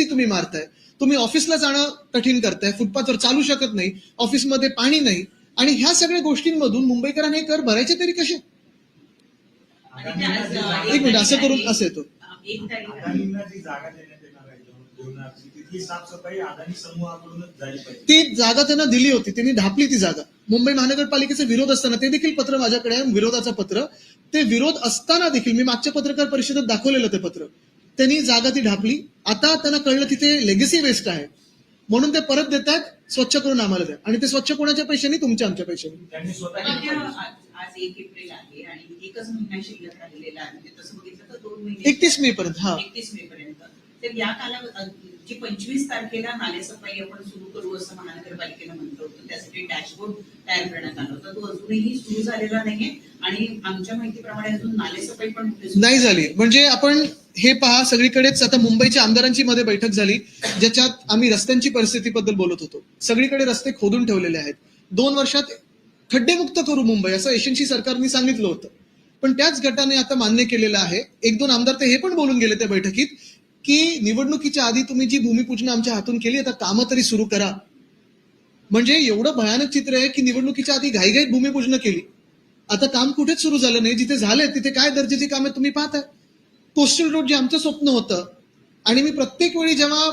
AC तुम्ही मारताय. तुम्ही ऑफिसला जाणं कठीण करताय. फुटपाथवर चालू शकत नाही. ऑफिसमध्ये पाणी नाही. आणि ह्या सगळ्या गोष्टींमधून मुंबईकरांनी कर भरायचे तरी कसे? एक मिनिट असं करून असं येतो. ती जागा त्यांना दिली होती. त्यांनी ढापली ती जागा. मुंबई महानगरपालिकेचा विरोध असताना ते देखील पत्र माझ्याकडे आहे. विरोधाचं पत्र. ते विरोध असताना देखील मी मागच्या पत्रकार परिषदेत दाखवलेलं ते पत्र. त्यांनी जागा ती ढापली. आता त्यांना कळलं तिथे लेगसी वेस्ट आहे. म्हणून ते परत देत आहेत स्वच्छ करून आम्हाला द्या. आणि ते स्वच्छ कोणाच्या पैशाने? तुमच्या आमच्या पैशाने. त्यांनी स्वतः पण केली त्या पाहिजे. आज आज एक एप्रिल आहे आणि एकच महिना शिल्लक राहिलेला आहे. म्हणजे तसं बघितलं तर दोन महिने. एकतीस मे पर्यंत हा. एकतीस मे पर्यंत. तर या कालावधी जी पंचवीस तारखेला नालेसफाई आपण सुरू करू असं महानगरपालिकेनं म्हटलं होतं. त्यासाठी डॅशबोर्ड तयार करण्यात आला होता. तो अजूनही सुरू झालेला नाहीये आणि आमच्या माहितीप्रमाणे अजून नालेसफाई पण नाही झाली. म्हणजे आपण हे पहा सगळीकडेच आता मुंबईच्या आमदारांची मध्ये बैठक झाली ज्याच्यात आम्ही रस्त्यांची परिस्थितीबद्दल बोलत होतो. सगळीकडे रस्ते खोदून ठेवलेले आहेत. दोन वर्षात खड्डेमुक्त करू मुंबई असं एशियनशी सरकारने सांगितलं होतं. पण त्याच गटाने आता मान्य केलेलं आहे. एक दोन आमदार ते हे पण बोलून गेले त्या बैठकीत की निवडणुकीच्या आधी तुम्ही जी भूमिपूजन आमच्या हातून केली आता कामं तरी सुरू करा. म्हणजे एवढं भयानक चित्र आहे की निवडणुकीच्या आधी घाईघाईत भूमिपूजन केली. आता काम कुठेच सुरू झालं नाही. जिथे झाले तिथे काय दर्जाची कामे तुम्ही पाहताय? कोस्टल रोड जे आमचं स्वप्न होतं आणि मी प्रत्येक वेळी जेव्हा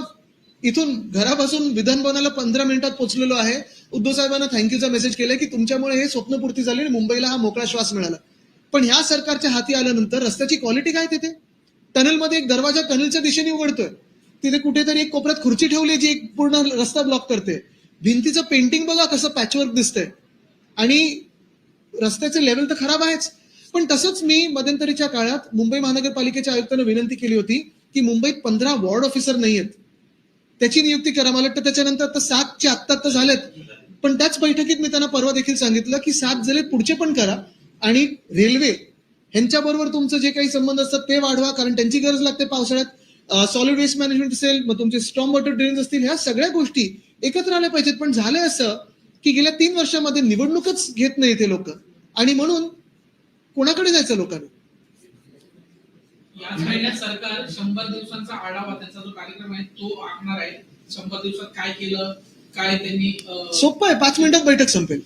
इथून घरापासून विधान भवनाला पंधरा मिनिटात पोहोचलेलो आहे उद्धव साहेबांना थँक्यूचा मेसेज केलाय की तुमच्यामुळे हे स्वप्नपूर्ती झाली आणि मुंबईला हा मोकळा श्वास मिळाला. पण ह्या सरकारच्या हाती आल्यानंतर रस्त्याची क्वालिटी काय तिथे? टनलमध्ये एक दरवाजा टनलच्या दिशेने उघडतोय. तिथे कुठेतरी एक कोपऱ्यात खुर्ची ठेवली जी एक पूर्ण रस्ता ब्लॉक करते. भिंतीचं पेंटिंग बघा कसं पॅचवर्क दिसतंय. आणि रस्त्याचे लेवल तर खराब आहेच. पण तसंच मी मध्यंतरीच्या काळात मुंबई महानगरपालिकेच्या आयुक्तांना विनंती केली होती की मुंबईत पंधरा वॉर्ड ऑफिसर नाही आहेत त्याची नियुक्ती करा. मला वाटतं त्याच्यानंतर आता सातचे आत्ता तर झालेत. पण त्याच बैठकीत मी त्यांना परवा देखील सांगितलं की सात झाले पुढचे पण करा आणि रेल्वे ह्यांच्याबरोबर तुमचं जे काही संबंध असतात ते वाढवा कारण त्यांची गरज लागते पावसाळ्यात. सॉलिड वेस्ट मॅनेजमेंट असेल मग तुमचे स्ट्रॉंग वॉटर ड्रेन्स असतील ह्या सगळ्या गोष्टी एकत्र आल्या पाहिजेत. पण झालंय असं की गेल्या तीन वर्षामध्ये निवडणूकच घेत नाही ते लोक. आणि म्हणून कोणाकडे जायचं लोकांनी? याच महिन्यात सरकार शंभर दिवसांचा आढावा त्याचा जो कार्यक्रम आहे तो आखणार आहे. शंभर दिवसात काय केलं काय त्यांनी सोपं आहे पाच मिनिटात बैठक संपेल.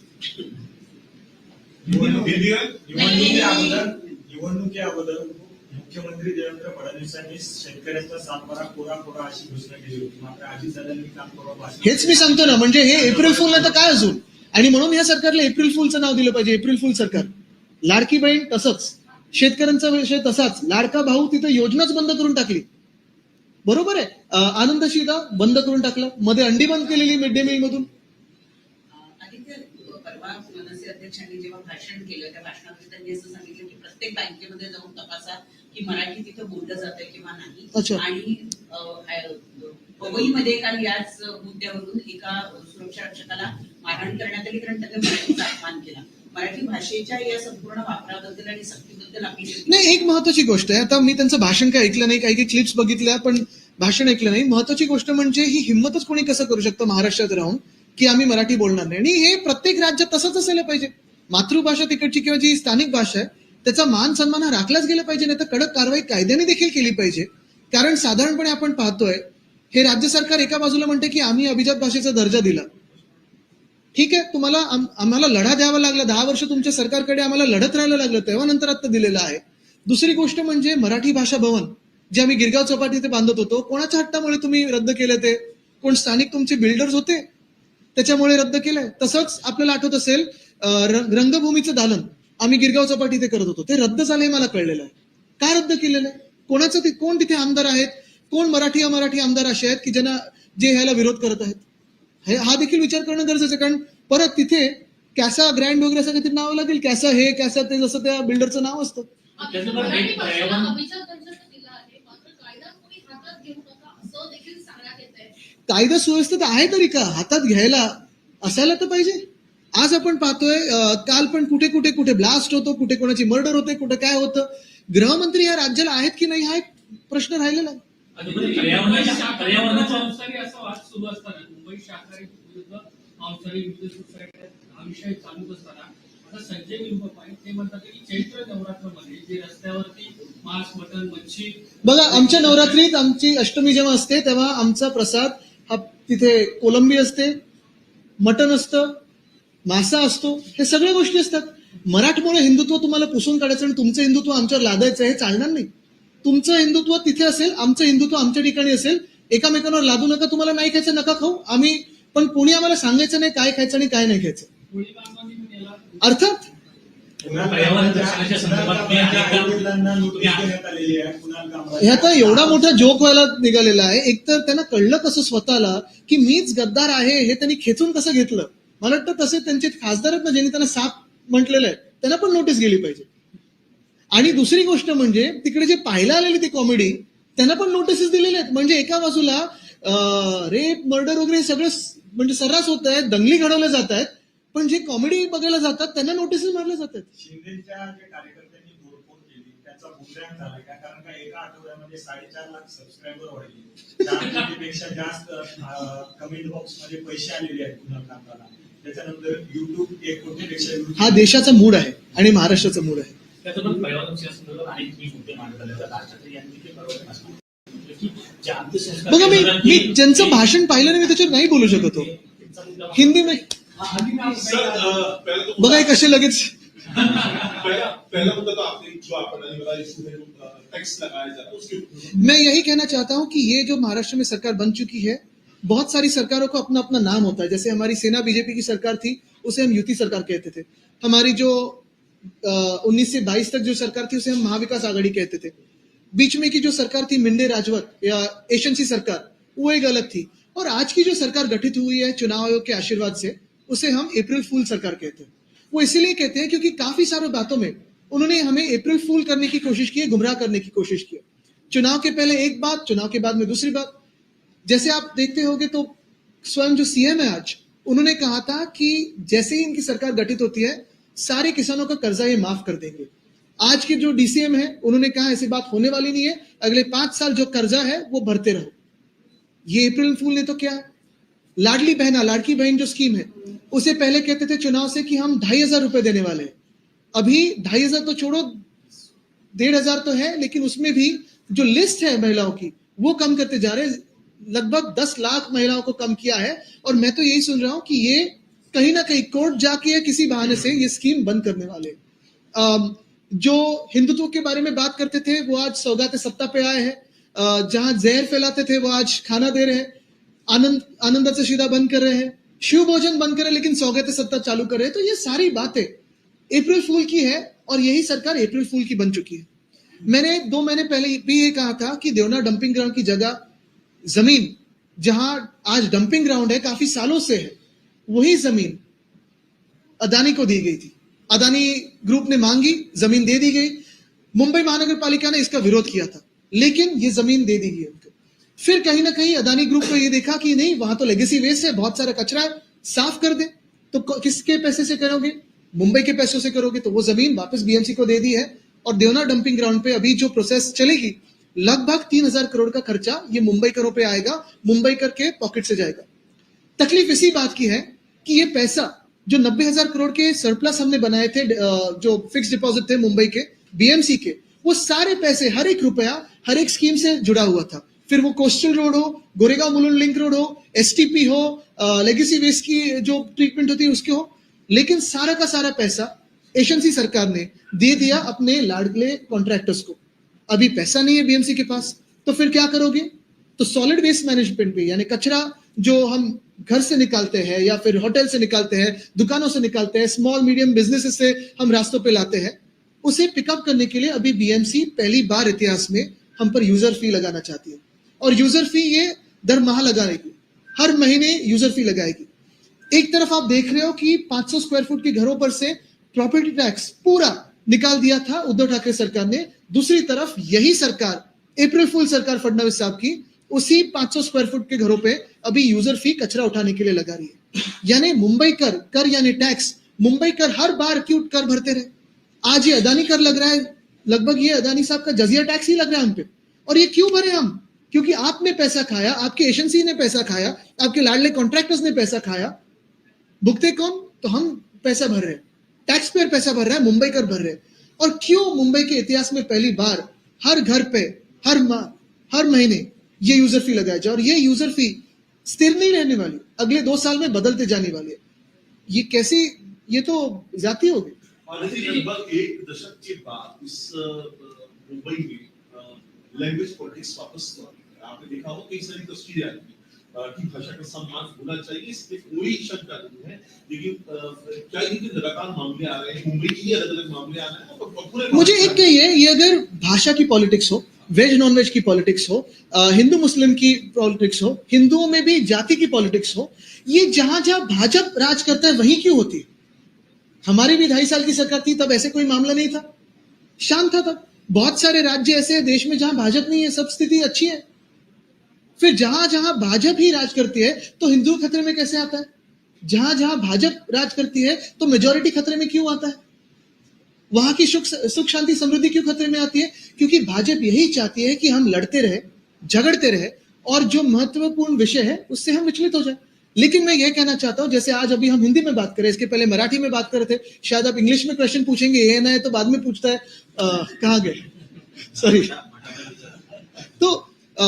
निवडणुकी मुख्यमंत्री देवेंद्र फडणवीसांनी शेतकऱ्यांचा सातबारा कोरा कोरा अशी घोषणा केली होती. मात्र अजित दादांनी काम करावं हेच मी सांगतो ना म्हणजे हे एप्रिल फुल तर काय अजून? आणि म्हणून या सरकारला एप्रिल फुलचं नाव दिलं पाहिजे एप्रिल फुल सरकार. लाडकी बहीण तसंच. शेतकऱ्यांचा विषय तसाच. लाडका भाऊ तिथं योजनाच बंद करून टाकली. बरोबर आहे. आनंद शिदा बंद करून टाकलं. मध्ये अंडी बंद केलेली मिड डे मील मधून आदित्य परवा अध्यक्षांनी जेव्हा भाषण केलं त्या भाषणामध्ये त्यांनी असं सांगितलं की प्रत्येक बँकेमध्ये जाऊन तपासा की मराठी तिथं बोललं जातंय किंवा. नाही. आणि पवईमध्ये काल याच मुद्द्यावरून एका सुरक्षा रक्षकाला मारहाण करण्यात आली कारण त्याने मराठीचा अपमान केला. मराठी भाषेच्या या संपूर्ण वापराबद्दल आणि सक्तीबद्दल आपली नाही एक महत्वाची गोष्ट आहे. आता मी त्यांचं भाषण काय ऐकलं नाही काही काही क्लिप्स बघितल्या पण भाषण ऐकलं नाही. महत्वाची गोष्ट म्हणजे ही हिंमतच कोणी कसं करू शकतं महाराष्ट्रात राहून की आम्ही मराठी बोलणार नाही? आणि हे प्रत्येक राज्यात तसंच असायला पाहिजे. मातृभाषा तिकडची किंवा जी स्थानिक भाषा आहे त्याचा मान सन्मान हा राखलाच गेला पाहिजे नाही तर कडक कारवाई कायद्याने देखील केली पाहिजे. कारण साधारणपणे आपण पाहतोय हे राज्य सरकार एका बाजूला म्हणते की आम्ही अभिजात भाषेचा दर्जा दिला. ठीक आहे तुम्हाला आम- आम्हाला लढा द्यावा लागला दहा वर्ष तुमच्या सरकारकडे आम्हाला लढत राहायला लागलं तेव्हा नंतर आता दिलेलं आहे. दुसरी गोष्ट म्हणजे मराठी भाषा भवन जे आम्ही गिरगाव चौपाटी इथे बांधत होतो कोणाच्या हट्टामुळे तुम्ही रद्द केलं ते? कोण स्थानिक तुमचे बिल्डर्स होते? त्याच्यामुळे रद्द केलंय. तसंच आपल्याला आठवत असेल रंगभूमीचं दालन आम्ही गिरगाव चौपाटी इथे करत होतो. ते रद्द झाले मला कळलेलं आहे. का रद्द केलेलं आहे? कोणाचं ते कोण तिथे आमदार आहेत? कोण मराठी अमराठी आमदार असे आहेत की ज्यांना जे ह्याला विरोध करत आहेत? हे हा देखील विचार करणं गरजेचं आहे कारण परत तिथे कॅसा ग्रँड वगैरे असं काहीतरी नाव लागेल. कॅसा हे कॅसा ते जसं त्या बिल्डरचं नाव असतं. मराठी कायदा सुव्यवस्थित आहे तरी का? हातात घ्यायला असायला तर पाहिजे. आज आपण पाहतोय काल पण कुठे कुठे कुठे ब्लास्ट होतो कुठे कोणाची मर्डर होते कुठे काय होतं. गृहमंत्री या राज्याला आहेत की नाही हा एक प्रश्न राहिलेला आहे. आता संजय लिंबपाय ते म्हणतात की चैत्र नवरात्रमध्ये जे रस्त्यावरती मांस मटन मच्छी बघा आमच्या नवरात्रीत आमची अष्टमी जेव्हा असते तेव्हा आमचा प्रसाद हा तिथे कोलंबी असते मटण असतं मासा असतो हे सगळ्या गोष्टी असतात. मराठमोळं हिंदुत्व तुम्हाला पुसून काढायचं आणि तुमचं हिंदुत्व आमच्यावर लादायचं हे चालणार नाही. तुमचं हिंदुत्व तिथे असेल आमचं हिंदुत्व आमच्या ठिकाणी असेल एकामेकांवर लादू नका तुम्हाला नाही खायचं नका खाऊ आम्ही पण कोणी आम्हाला सांगायचं नाही काय खायचं आणि काय नाही खायचं. अर्थात? पर्यावरण हे आता एवढा मोठा जोक व्हायला निघालेला आहे. एकतर त्यांना कळलं कसं स्वतःला की मीच गद्दार आहे हे त्यांनी खेचून कसं घेतलं? मला वाटतं तसे त्यांचे खासदार आहेत ना ज्यांनी त्यांना साप म्हटलेलं आहे त्यांना पण नोटीस गेली पाहिजे. आणि दुसरी गोष्ट म्हणजे तिकडे जे पाहायला आलेली ती कॉमेडी त्यांना पण नोटीसेस दिलेल्या आहेत. म्हणजे एका बाजूला रेप मर्डर वगैरे सगळं म्हणजे सर्रास होत आहेत दंगली घडवल्या जात आहेत पण जे कॉमेडी बघायला जातात त्यांना नोटीसेस मारल्या जातात शिंदेच्या जे कार्यकर्त्यांनी तोडफोड केली त्याचा बुमरॅंग झाला का? कारण का एका आठवड्यामध्ये साडेचार लाख सबस्क्रायबर वाढले. चार कोटीपेक्षा जास्त कमेंट बॉक्समध्ये पैसे आलेले आहेत कुणाल कामराला त्याच्यानंतर युट्यूब एक कोटीपेक्षा YouTube- हा देशाचा मूड आहे आणि महाराष्ट्राचा मूड आहे. त्याच्यातून पर्यावरण संदर्भात अनेक मी मुद्दे मांडत आले तर राज ठाकरे यांनी ते परवानगी असणार की जे अंत्यसंस्कार बघा मी केंद्रात मी ज्यांचं भाषण पाहिलं नाही मी त्याच्यावर नाही बोलू शकत हो. त्यांचा मुद्दा- हिंदी में सर अ, पहला तो बघा हे कसे लगेच पहला पहला मुद्दा तो आपने जो आपने वाला इशू जो टैक्स लगाया जा रहा है उसके ऊपर मैं यही कहना चाहता हूं कि ये जो महाराष्ट्र में सरकार बन चुकी है बहुत सारी सरकारों को अपना अपना नाम होता है। जैसे हमारी सेना बीजेपी की सरकार थी, उसे हम युति सरकार कहते थे। हमारी जो उन्नीस से बाईस तक जो सरकार थी, उसे हम महाविकास आघाड़ी कहते थे। बीच में की जो सरकार थी, मिंडे राजवत या एशंसी सरकार, वो एक अलग थी। और आज की जो सरकार गठित हुई है, चुनाव आयोग के आशीर्वाद से, उसे हम अप्रैल फूल सरकार कहते हैं। वो इसीलिए कहते हैं क्योंकि काफ़ी सारे बातों में उन्होंने हमें अप्रैल फूल करने की कोशिश की है, गुमराह करने की कोशिश की चुनाव के पहले एक बात, चुनाव के बाद में दूसरी बात। जैसे आप देखते होंगे तो स्वयं जो सीएम है आज, उन्होंने कहा था कि जैसे ही इनकी सरकार गठित होती है, सारे किसानों का कर्जा ये माफ़ कर देंगे। आज के जो डीसीएम है, उन्होंने कहा ऐसी बात होने वाली नहीं है, अगले पाँच साल जो कर्जा है, वो भरते रहो। ये अप्रैल फूल ने तो क्या। लाडली बहना, लाड़की बहन जो स्कीम है, उसे पहले कहते थे चुनाव से कि हम ढाई हज़ार रुपए देने वाले हैं। अभी ढाई हज़ार तो छोड़ो, डेढ़ हज़ार तो है, लेकिन उसमें भी जो लिस्ट है महिलाओं की, वो कम करते जा रहे हैं। लगभग दस लाख महिलाओं को कम किया है। और मैं तो यही सुन रहा हूँ कि ये कहीं ना कहीं कोर्ट जाके या किसी बहाने से ये स्कीम बंद करने वाले। जो हिंदुत्व के बारे में बात करते थे, वो आज सौगाते सत्ता पे आए हैं। जहाँ जहर फैलाते थे, वो आज खाना दे रहे हैं। आनंद आनंदाचा शिदा बंद कर रहे हैं। शिव भोजन बंद कर रहे लेकिन सौगाते सत्ता चालू कर रहे हैं। तो ये सारी बातें अप्रैल फूल की है, और यही सरकार अप्रैल फूल की बन चुकी है। मैंने दो महीने पहले भी ये कहा था कि देवना डंपिंग ग्राउंड की जगह ज़मीन, जहाँ आज डंपिंग ग्राउंड है, काफ़ी सालों से है, वही ज़मीन अदानी को दी गई थी। अदानी ग्रुप ने मांगी, ज़मीन दे दी गई। मुंबई महानगर पालिका ने इसका विरोध किया था, लेकिन ये ज़मीन दे दी गई उनको। फिर कहीं ना कहीं अदानी ग्रुप को ये देखा कि नहीं, वहाँ तो लेगेसी वेस्ट है, बहुत सारा कचरा है, साफ़ कर दे। तो किसके पैसे से करोगे? मुंबई के पैसों से करोगे तो वो ज़मीन वापस बीएमसी को दे दी है। और देवना डंपिंग ग्राउंड पे अभी जो प्रोसेस चलेगी लगभग तीन हज़ार करोड़ का खर्चा ये मुंबई करों पे आएगा, मुंबई कर के पॉकेट से जाएगा। तकलीफ़ इसी बात की है कि ये पैसा जो नब्बे हज़ार करोड़ के सरप्लस हमने बनाए थे जो फिक्स डिपॉजिट थे मुंबई के बीएमसी के, वो सारे पैसे हर एक रुपया हर एक स्कीम से जुड़ा हुआ था। फिर वो कोस्टल रोड हो गोरेगा मुलुंड लिंक रोड हो एसटीपी हो लेगेसी वेस्ट की जो ट्रीटमेंट होती है उसके हो। लेकिन सारा का सारा पैसा एशंसी सरकार ने दे दिया अपने लाडले कॉन्ट्रैक्टर्स को। अभी पैसा नहीं है बीएमसी के पास तो फिर क्या करोगे? तो सॉलिड वेस्ट मैनेजमेंट भी, यानी कचरा जो हम घर से निकालते हैं या फिर होटल से निकालते हैं, दुकानों से निकालते हैं स्मॉल मीडियम बिजनेसेस से हम रास्तों पे लाते हैं, उसे पिकअप करने के लिए अभी बीएमसी पहली बार इतिहास में हम पर यूज़र फ़ी लगाना चाहती है। और यूज़र फ़ी ये दर माह लगाएगी, हर महीने यूज़र फ़ी लगाएगी। एक तरफ़ आप देख रहे हो कि 500 स्क्वायर फुट के घरों पर से प्रॉपर्टी टैक्स पूरा निकाल दिया था, उद्धव ठाकरे सरकार ने। दूसरी तरफ़, यही सरकार अप्रैल फुल सरकार फडनवीस साहब की, उसी 500 स्क्वायर फुट के घरों पे अभी यूज़र फ़ी कचरा उठाने के लिए लगा रही है। यानी मुंबई कर कर यानी टैक्स मुंबई कर हर बार क्यों कर भरते रहे। आज ये अदानी कर लग रहा है, लगभग ये अदानी साहब का जजिया टैक्स ही लग रहा है हम पे। और ये क्यों भरे हम? क्योंकि आपने पैसा खाया, आपके एजेंसी ने पैसा खाया, आपके लाडले कॉन्ट्रैक्टर्स ने पैसा खाया। भुगते कौन? तो हम पैसा भर रहे हैं। टैक्स पेयर पैसा भर रहा है, मुंबई कर भर रहे और क्यों मुंबई के इतिहास में पहली बार हर घर पे, हर माह, हर महीने ये यूज़र फ़ी लगाया जाए? और ये यूज़र फ़ी स्थिर नहीं रहने वाली, अगले दो साल में बदलते जाने वाली है। ये कैसी, ये तो जाती होगी। लगभग एक दशक के बाद इस मुंबई में लैंग्वेज पॉलिटिक्स वापस है। आपने देखा हो कई सारी तस्वीरें आई कि भाषा का सम्मान होना चाहिए, इसमें कोई शंका नहीं है। लेकिन क्या ये लगातार मामले आ रहे हैं, मुंबई के लिए अलग अलग मामले आ रहे हैं पूरे मुझे एक कहिए ये अगर भाषा की पॉलिटिक्स हो, वेज नॉन वेज की पॉलिटिक्स हो हिंदू मुस्लिम की पॉलिटिक्स हो, हिंदुओं में भी जाति की पॉलिटिक्स हो, ये जहाँ जहाँ भाजपा राज करता है, वहीं क्यों होती है? हमारी भी ढाई साल की सरकार थी, तब ऐसे कोई मामला नहीं था। शांत था तब। बहुत सारे राज्य ऐसे हैं देश में जहाँ भाजपा नहीं है, सब स्थिति अच्छी है। फिर जहाँ जहाँ भाजपा ही राज करती है तो हिंदू खतरे में कैसे आता है? जहाँ जहाँ भाजपा राज करती है तो मेजोरिटी खतरे में क्यों आता है? वहाँ की सुख सुख शांति समृद्धि क्यों खतरे में आती है? क्योंकि भाजपा यही चाहती है कि हम लड़ते रहे झगड़ते रहे और जो महत्वपूर्ण विषय है उससे हम विचलित हो जाए। लेकिन मैं ये कहना चाहता हूँ जैसे आज अभी हम हिंदी में बात करें इसके पहले मराठी में बात कर रहे थे शायद आप इंग्लिश में क्वेश्चन पूछेंगे ये ना है तो बाद में पूछता है कहाँ गए? सॉरी तो अ,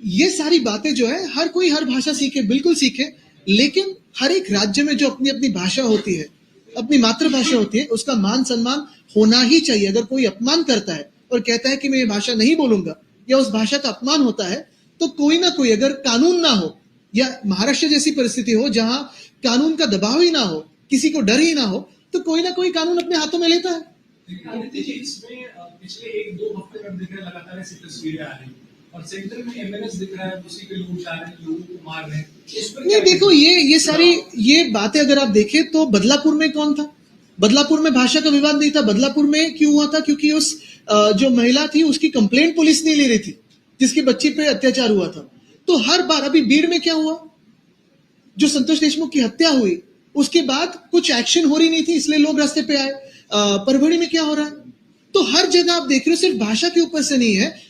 ये सारी बातें जो है, हर कोई हर भाषा सीखे, बिल्कुल सीखे, लेकिन हर एक राज्य में जो अपनी अपनी भाषा होती है, अपनी मातृभाषा होती है, उसका मान सम्मान होना ही चाहिए। अगर कोई अपमान करता है और कहता है कि मैं ये भाषा नहीं बोलूँगा, या उस भाषा का अपमान होता है तो कोई ना कोई अगर कानून ना हो, या महाराष्ट्र जैसी परिस्थिति हो जहाँ कानून का दबाव ही ना हो, किसी को डर ही ना हो तो कोई ना कोई कानून अपने हाथों में लेता है। पिछले एक दो हफ़्ते लगातार ऐसी तस्वीरें आ रही और सेंटर में एमएनएस दिख रहा है उसी के लोग जा रहे हैं लोगों को मार रहे हैं। नहीं देखो ये ये सारी ये बातें अगर आप देखें तो बदलापुर में कौन था? बदलापुर में भाषा का विवाद नहीं था। बदलापुर में क्यों हुआ था? क्योंकि उस जो महिला थी उसकी कंप्लेंट पुलिस नहीं ले रही थी जिसकी बच्ची पे अत्याचार हुआ था। तो हर बार अभी भीड़ में क्या हुआ? जो संतोष देशमुख की हत्या हुई उसके बाद कुछ एक्शन हो रही नहीं थी इसलिए लोग रास्ते पे आए। परभणी में क्या हो रहा है? तो हर जगह आप देख रहे हो सिर्फ़ भाषा के ऊपर से नहीं है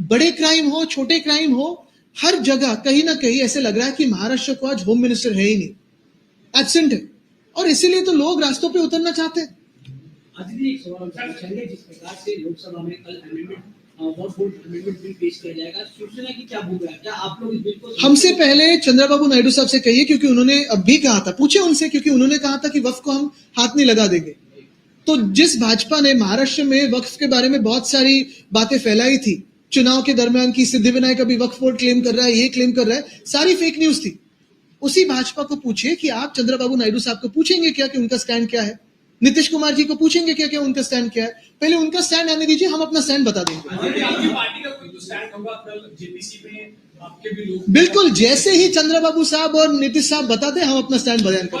बड़े क्राइम हो छोटे क्राइम हो हर जगह कहीं ना कहीं ऐसे लग रहा है कि महाराष्ट्र को आज होम मिनिस्टर है ही नहीं। एबसेंट है। और इसीलिए तो लोग रास्तों पे उतरना चाहते हैं। एक सवाल जिस प्रकार से लोकसभा में कल अमेंडमेंट हमसे पहले चंद्रबाबू नायडू साहब से कहिए क्योंकि उन्होंने अब भी कहा था। पूछे उनसे क्योंकि उन्होंने कहा था कि वक्फ को हम हाथ नहीं लगा देंगे। तो जिस भाजपा ने महाराष्ट्र में वक्फ के बारे में बहुत सारी बातें फैलाई थी चुनाव के दरमियान की सिद्धि विनायक अभी वक्फ बोर्ड क्लेम कर रहा है ये क्लेम कर रहा है सारी फेक न्यूज़ थी उसी भाजपा को पूछिए कि आप चंद्रबाबू नायडू साहब को पूछेंगे क्या कि उनका स्टैंड क्या है नीतीश कुमार जी को पूछेंगे क्या क्या उनका स्टैंड क्या है पहले उनका स्टैंड आने दीजिए हम अपना स्टैंड बता देंगे तो बिल्कुल जैसे ही चंद्रबाबू साहब और नीतीश साहब बता दें हम अपना स्टैंड बयान कर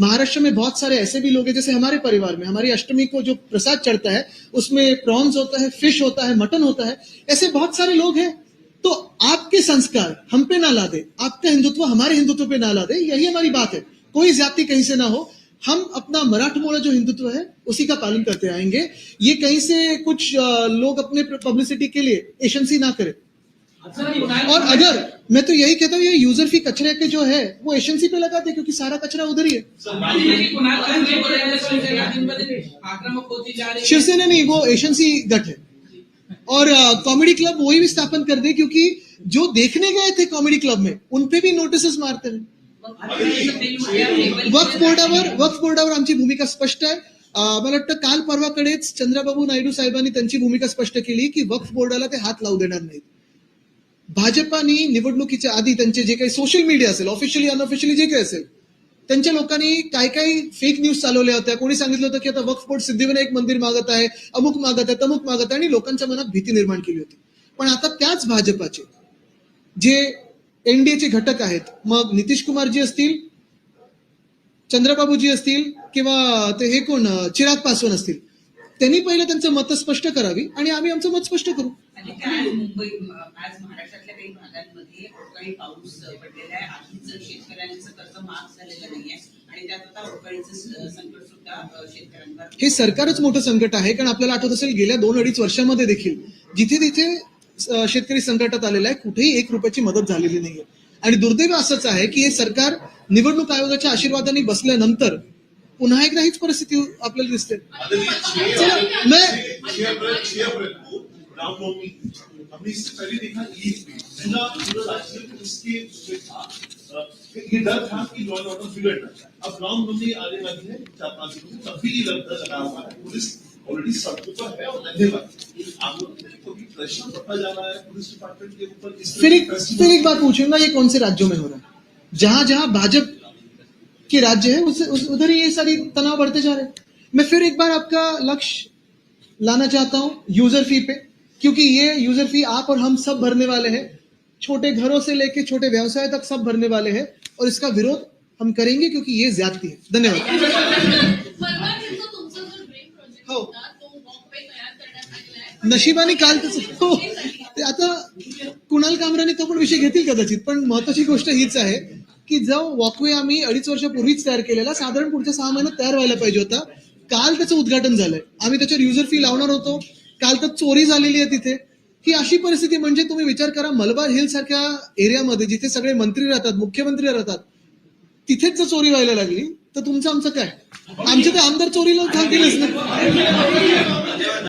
महाराष्ट्र में बहुत सारे ऐसे भी लोग हैं, जैसे हमारे परिवार में, हमारी अष्टमी को जो प्रसाद चढ़ता है, उसमें प्रॉन्स होता है फ़िश होता है मटन होता है, ऐसे बहुत सारे लोग हैं। तो आपके संस्कार हम पे ना ला दे आपका हिंदुत्व हमारे हिंदुत्व पे ना ला दे यही हमारी बात है। कोई जाति कहीं से ना हो, हम अपना मराठमोड़ा जो हिंदुत्व है, उसी का पालन करते आएँगे। ये कहीं से कुछ लोग अपने पब्लिसिटी के लिए एशंसी ना करें। और अगर मैं तो यही कहता हूँ, ये यूज़र फ़ी कचरे के जो है, वो एशंसी पे लगा दे, क्योंकि सारा कचरा उधर ही है। शिवसेना नहीं, वो एशंसी गठ है। और कॉमेडी क्लब वही भी स्थापन कर दे, क्योंकि जो देखने गए थे कॉमेडी क्लब में, उन पे भी नोटिस मारते हैं वक्फ बोर्डावर वक्फ बोर्डावर आमची भूमिका स्पष्ट आहे मला वाटतं काल परवाकडेच चंद्रबाबू नायडू साहेबांनी त्यांची भूमिका स्पष्ट केली, की वक्फ बोर्डाला ते हात लावू देणार नाहीत। भाजपानी निवडणुकीच्या आधी त्यांचे जे काही सोशल मीडिया असेल ऑफिशियली अनऑफिशियली जे काही असेल त्यांच्या लोकांनी काय काय फेक न्यूज चालवल्या होत्या? कोणी सांगितलं होतं की आता वक्फ बोर्ड सिद्धिविनायक मंदिर मागत आहे अमुक मागत आहे तमुक मागत आहे आणि लोकांच्या मनात भीती निर्माण केली होती. पण आता त्याच भाजपाचे जे एनडीएचे घटक आहेत मग नितीश कुमारजी असतील चंद्रबाबूजी असतील किंवा ते हे कोण चिराग पासवान असतील त्यांनी पहिलं त्यांचं मत स्पष्ट करावी आणि आम्ही आमचं मत स्पष्ट करू. म्हणजे काय मुंबई आज महाराष्ट्रातल्या काही भागांमध्ये अवकाळी पाऊस पडलेला आहे. आधीच शेतकऱ्यांचं कर्ज माफ झालेलं नाहीये आणि त्यात आता अवकाळीचं स- संकट सुद्धा शेतकऱ्यांवर हे सरकारच मोठं संकट आहे कारण आपल्याला आठवत असेल गेल्या दोन अडीच वर्षामध्ये देखील जिथे तिथे शेतकरी संकटात आलेला आहे कुठेही एक रुपयाची मदत झालेली नाहीये. आणि दुर्दैव असंच आहे की हे सरकार निवडणूक आयोगाच्या आशीर्वादाने बसल्यानंतर पुन्हा एकदा हीच परिस्थिती आपल्याला दिसते. को। हमने इससे पहले देखा ईद में पूरा पूरा राज्य में उसके उसमें था ये डर था कि लॉ एंड ऑर्डर बिगड़ना है। अब आने वाली है चार पाँच दिनों में तब भी ये डर लगा हुआ है। पुलिस ऑलरेडी सड़कों पर है और रहने आप लोग को भी प्रेशर जा रहा है पुलिस डिपार्टमेंट के ऊपर फिर एक फिर एक बात पूछूँगा ये कौन से राज्यों में हो रहा है? जहाँ जहाँ भाजपा के राज्य है उस, उस, उधर ही ये सारी तनाव बढ़ते जा रहे हैं। मैं फिर एक बार आपका लक्ष्य लाना चाहता हूँ यूज़र फ़ी पे। क्योंकि ये यूजर फी आप और हम सब भरने वाले हैं। छोटे घरों से लेके छोटे व्यवसाय तक सब भरने वाले हैं और इसका विरोध हम करेंगे क्योंकि ये ज्यादती है। धन्यवाद। हो. नशिबाने काल हो। ते आता कुणाल कामराने तो पण विषय घेतील कदाचित पण महत्वाची गोष्ट हीच आहे की जो वॉकवे आम्ही अडीच वर्षापूर्वीच तयार केलेला साधारण पुढच्या सहा महिन्यात तयार व्हायला पाहिजे होता. काल त्याचं उद्घाटन झालंय. आम्ही त्याच्यावर युजर फी लावणार होतो. काल तर चोरी झालेली आहे तिथे. ही अशी परिस्थिती म्हणजे तुम्ही विचार करा मलबार हिल सारख्या एरियामध्ये जिथे सगळे मंत्री राहतात मुख्यमंत्री राहतात तिथेच जर चोरी व्हायला लागली तर तुमचं आमचं काय? आमचे ते आमदार चोरीला घालतीलच ना.